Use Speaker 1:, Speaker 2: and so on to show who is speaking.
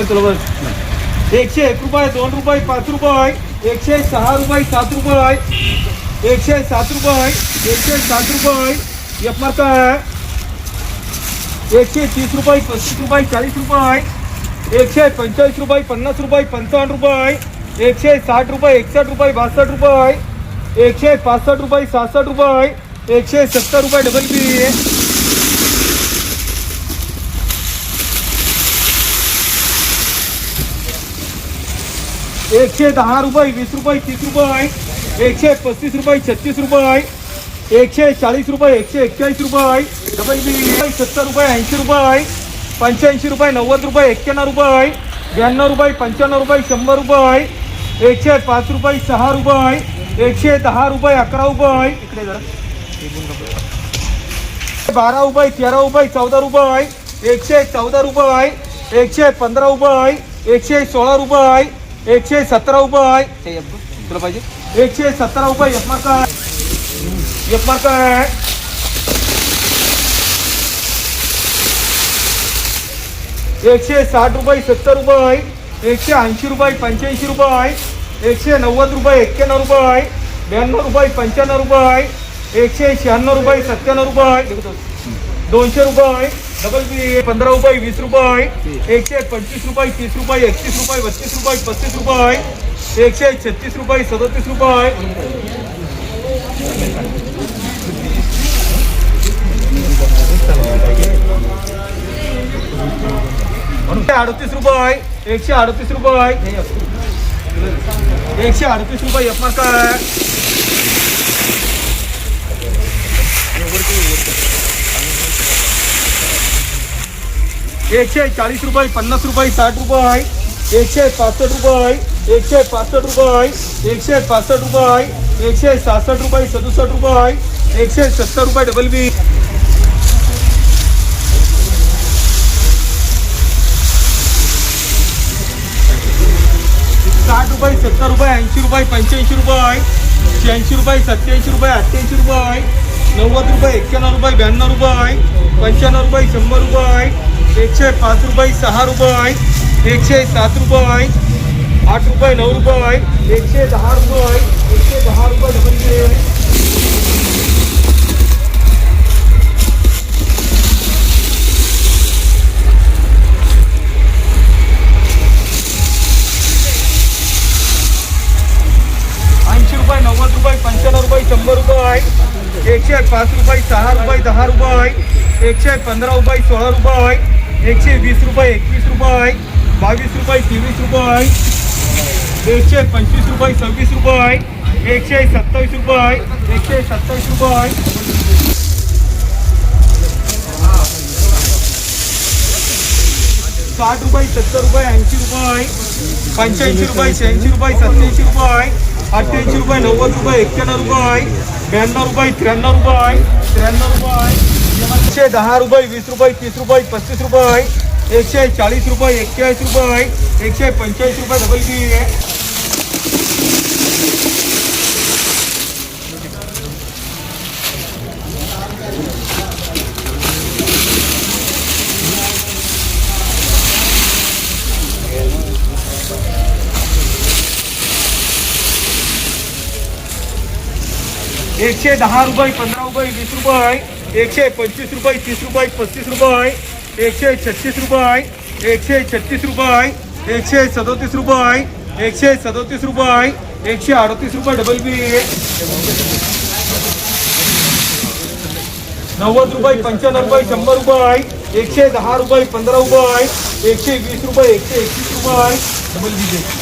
Speaker 1: बस एकशे एक रुपये दोन रुपये, पाच रुपये एकशे सहा रुपये, सात रुपये एकशे सात रुपये एकशे सात रुपये एक मार्क आहे एकशे तीस रुपये पस्तीस रुपये चाळीस रुपये एकशे पंचेचाळीस रुपये, पन्नास रुपये पंचावन्न रुपये एकशे साठ रुपये एकसष्ट रुपये बासष्ट रुपये एकशे पासष्ट रुपये सहासष्ट रुपये एकशे सत्तर रुपये डबल बी एकशे दहा रुपये वीस रुपये तीस रुपये एकशे पस्तीस रुपये छत्तीस रुपये एकशे चाळीस रुपये एकशे एक्केचाळीस रुपये डबल बी सत्तर रुपये ऐंशी रुपये पंच्याऐंशी रुपये नव्वद रुपये एक्क्याण्णव रुपये ब्याण्णव रुपये पंच्याण्णव रुपये शंभर रुपये एकशे पाच रुपये सहा रुपये एकशे दहा रुपये अकरा रुपये इकडे जरा. बारा रुपये तेरा रुपये चौदा रुपये एकशे चौदा रुपये एकशे पंधरा रुपये एकशे सोळा रुपये एकशे सतरा रुपये तुला पाहिजे? एकशे सतरा रुपये एक मार्क आहे. एक मार्क आहे. एकशे साठ रुपये सत्तर रुपये एकशे ऐंशी रुपये पंच्याऐंशी रुपये एकशे नव्वद रुपये एक्क्याण्णव रुपये ब्याण्णव रुपये पंच्याण्णव रुपये एकशे शहाण्णव रुपये सत्त्याण्णव रुपये दोनशे रुपये डबल बी पंधरा रुपये वीस रुपये एकशे पंचवीस रुपये, तीस रुपये एकतीस रुपये, बत्तीस रुपये पस्तीस रुपये एकशे छत्तीस रुपये सदतीस रुपये। एकशे अडतीस रुपये एकशे अडतीस रुपये एकशे अडतीस रुपये एक मार्क आहे एकशे चाळीस रुपये, पन्नास रुपये, साठ रुपये एकशे पासष्ट रुपये एकशे पासष्ट रुपये एकशे पासष्ट रुपये एकशे सहासष्ट रुपये, सदुसष्ट रुपये एकशे सत्तर रुपये डबल बी साठ रुपये, सत्तर रुपये, ऐंशी रुपये, पंच्याऐंशी रुपये शहाऐंशी रुपये सत्याऐंशी रुपये, अठ्ठ्याऐंशी रुपये नव्वद रुपये, एक्क्याण्णव रुपये, ब्याण्णव रुपये पंच्याण्णव रुपये, शंभर रुपये एकशे पाच रुपये, सहा रुपये एकशे सात रुपये आठ रुपये नऊ रुपये दहा रुपये एकशे दहा रुपये बी ऐंशी रुपये, नव्वद रुपये एकशे पाच रुपये, सहा रुपये, दहा रुपये एकशे पंधरा रुपये सोळा रुपये एकशे वीस रुपये, एकवीस रुपये, बावीस रुपये, तेवीस रुपये, एकशे पंचवीस रुपये, सव्वीस रुपये, एकशे सत्तावीस रुपये, एकशे सत्तावीस रुपये. साठ रुपये, सत्तर रुपये, ऐंशी रुपये, पंच्याऐंशी रुपये, शहाऐंशी रुपये, सत्याऐंशी रुपये, अठ्ठ्याऐंशी रुपये, नव्वद रुपये, एक्क्याण्णव रुपये, ब्याण्णव रुपये, त्र्याण्णव रुपये त्र्याण्णव रुपये. एकशे दहा रुपये वीस रुपये तीस रुपये पस्तीस रुपये एकशे चाळीस रुपये एक्केचाळीस रुपये एकशे पंचेचाळीस रुपये डबल बी एकशे दहा रुपये पंधरा रुपये वीस रुपये एकशे पंचवीस रुपये, तीस रुपये, पस्तीस रुपये, एकशे छत्तीस रुपये, एकशे छत्तीस रुपये, एकशे सदोतीस रुपये, एकशे सदोतीस रुपये, एकशे अडतीस रुपये डबल बी नव्वद रुपये, पंच्याण्णव रुपये, शंभर रुपये, एकशे दहा रुपये, पंधरा रुपये, एकशे वीस रुपये, एकशे एकवीस रुपये डबल बी